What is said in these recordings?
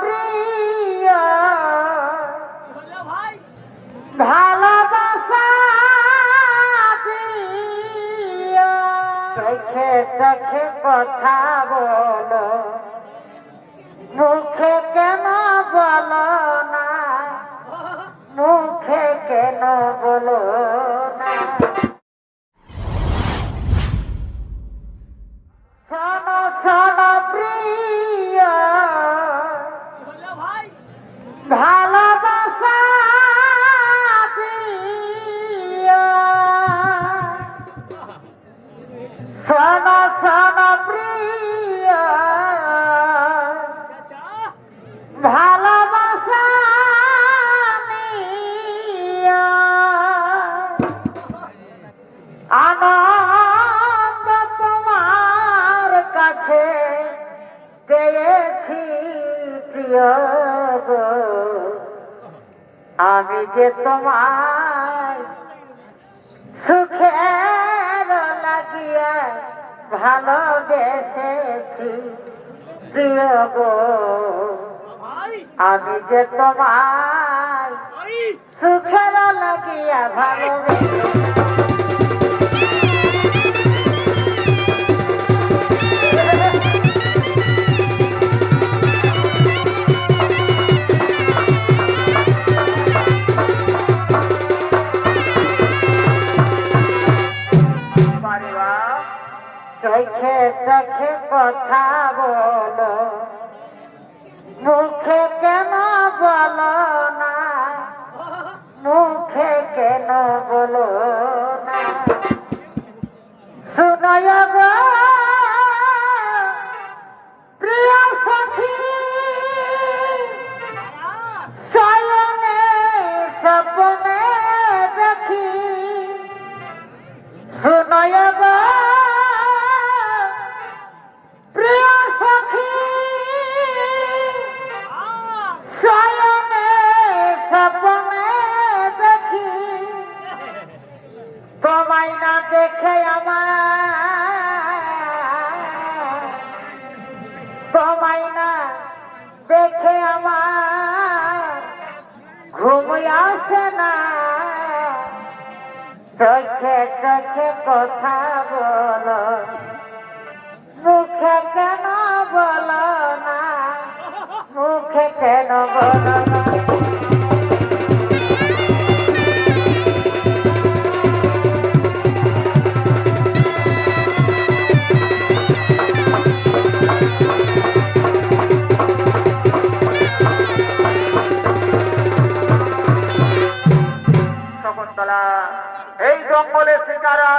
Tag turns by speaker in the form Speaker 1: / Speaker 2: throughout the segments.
Speaker 1: প্রিয়। ভালোবাসা কথা বলো। মুখে কেন বলো না? মুখে কেন বলো? যে তোমার সুখের লাগিয়া ভালোবেসেছি প্রিয় গো আমি যে তোমার সুখের লাগিয়া ভালোবেসেছি চোখে আসে না। চোখে চোখে কথা বলো মুখে কেন বলো না? মুখে কেন বলো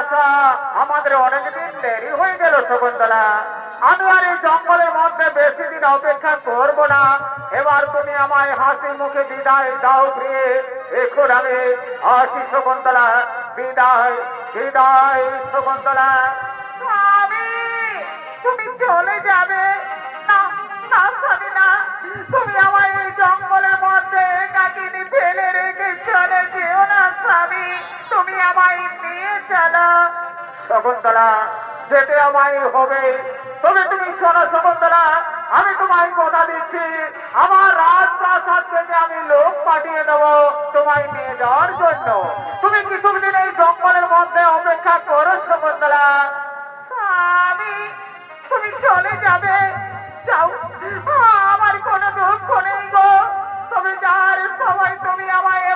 Speaker 2: আসা আমাদের অনেকদিন দেরি হয়ে গেল শকুন্তলা। আমি আর এই জঙ্গলের মধ্যে বেশি দিন অপেক্ষা করব না। এবার তুমি আমায় হাসি মুখে বিদায় দাও প্রিয়ে। এখন আমি আসি শকুন্তলা, বিদায় বিদায় শকুন্তলা। তুমি চলে যাবে। না না তুমি আমায় এই জঙ্গলের মধ্যে একাকিনী ফেলে রেখে চলে যেও না। স্বামী, তুমি আমায় নিয়ে চলো। শকুন্তলা, যেতে আমায় হবে। তবে তুমি শোনো শকুন্তলা, আমি তোমায় কথা দিচ্ছি। আমার রাজপ্রাসাদ থেকে আমি লোক পাঠিয়ে দেবো তোমায় নিয়ে যাওয়ার জন্য। তুমি কিছুদিন এই জঙ্গলের মধ্যে অপেক্ষা করো শকুন্তলা। স্বামী, তুমি চলে যাবে। যাও। আমার কোনো দুঃখ নেই গো। তবে যার সময় তুমি আমায়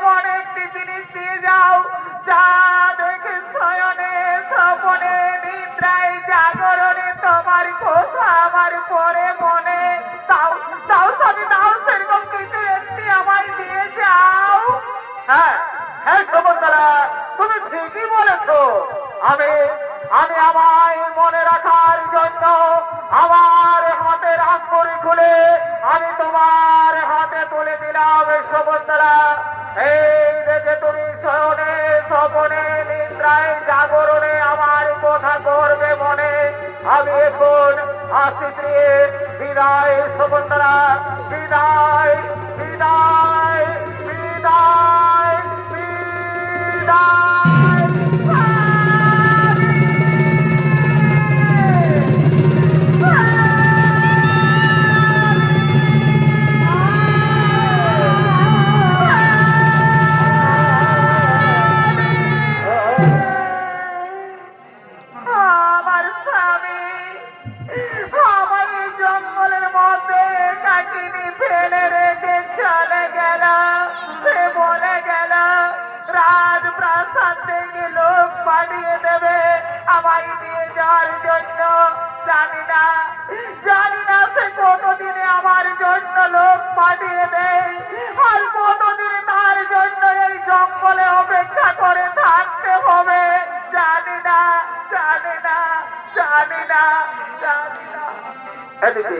Speaker 2: দেখে শয়নে, স্বপনে, নিদ্রায় জাগরণে তোমার কথা আমার পরে মনে। তাও তাও সবই দাও সেরকম কিছু একটি আমায় দিয়ে যাও। হ্যাঁ হ্যাঁ শকুন্তলা তুমি ঠিকই বলেছ। আমি আমি আমায় মনে রাখার জন্য আমার হাতের আঙ্গুরি খুলে আমি তোমার হাতে তুলে দিলাম শকুন্তলা এই প্রিয়ে বিদায় সুবন্ধরা বিদায়। রাজ প্রাসাদ থেকে লোক পাঠিয়ে দেবে। আমায় দিয়ে যাওয়ার জন্য জানি না জানি না সে কতদিনে আমার জন্য লোক পাঠিয়ে দেয়। আর কতদিন তার জন্য এই জঙ্গলে অপেক্ষা করে থাকতে হবে। জানি না জানি না জানি না জানি না। এদিকে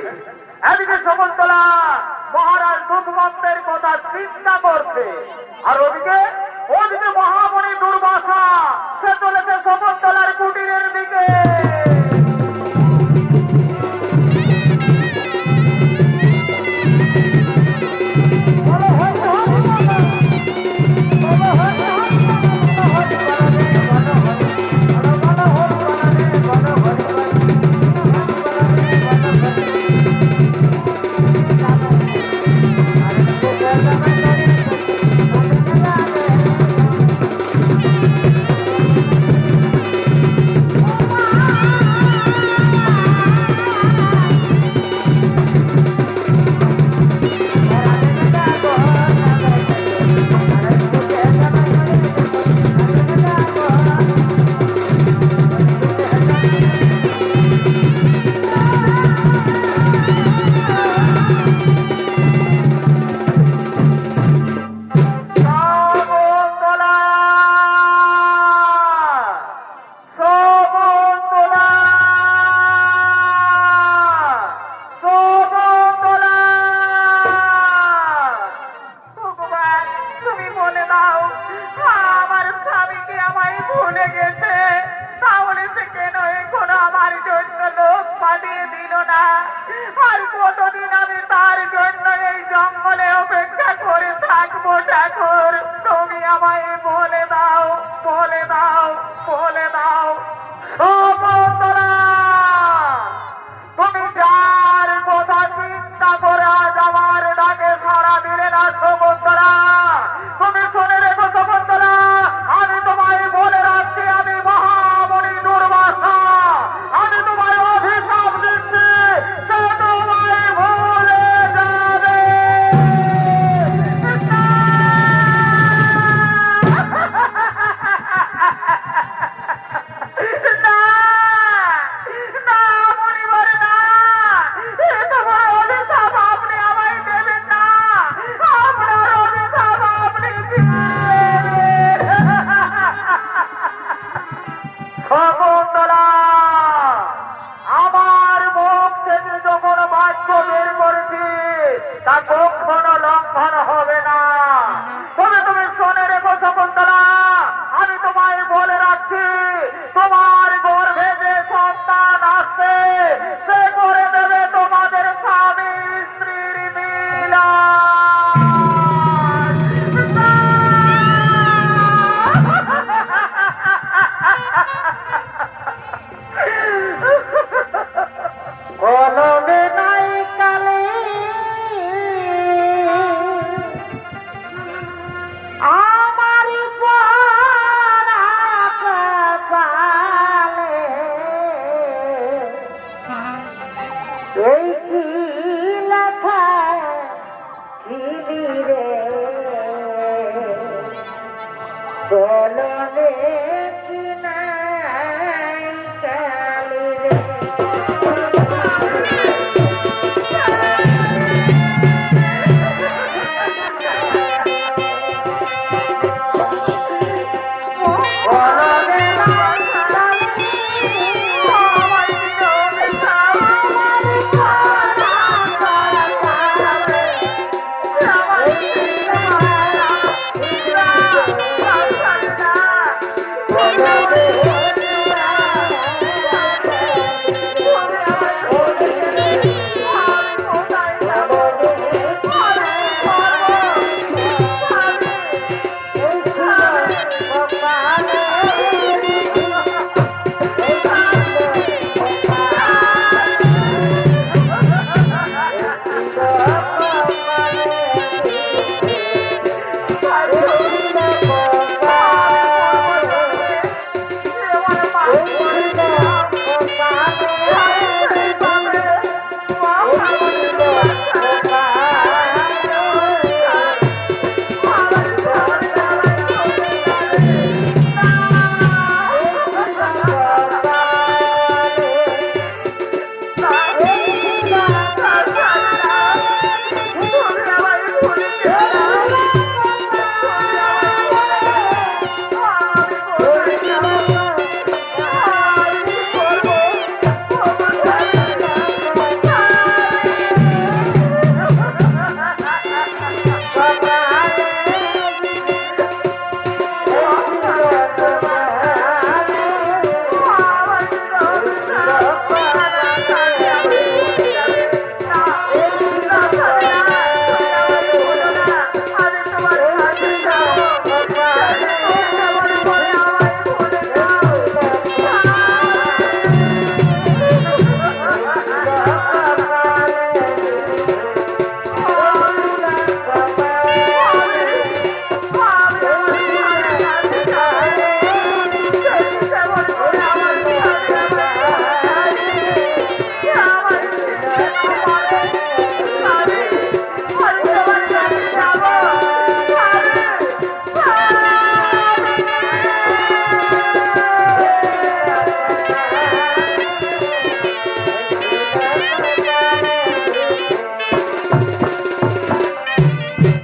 Speaker 2: এদিকে শকুন্তলা মহারাজ দুধমন্তের কথা চিন্তা করছে। আর ওদিকে ওদিকে মহামণি দুর্বাসা সে চলেছে শকুন্তলার কুটিরের দিকে।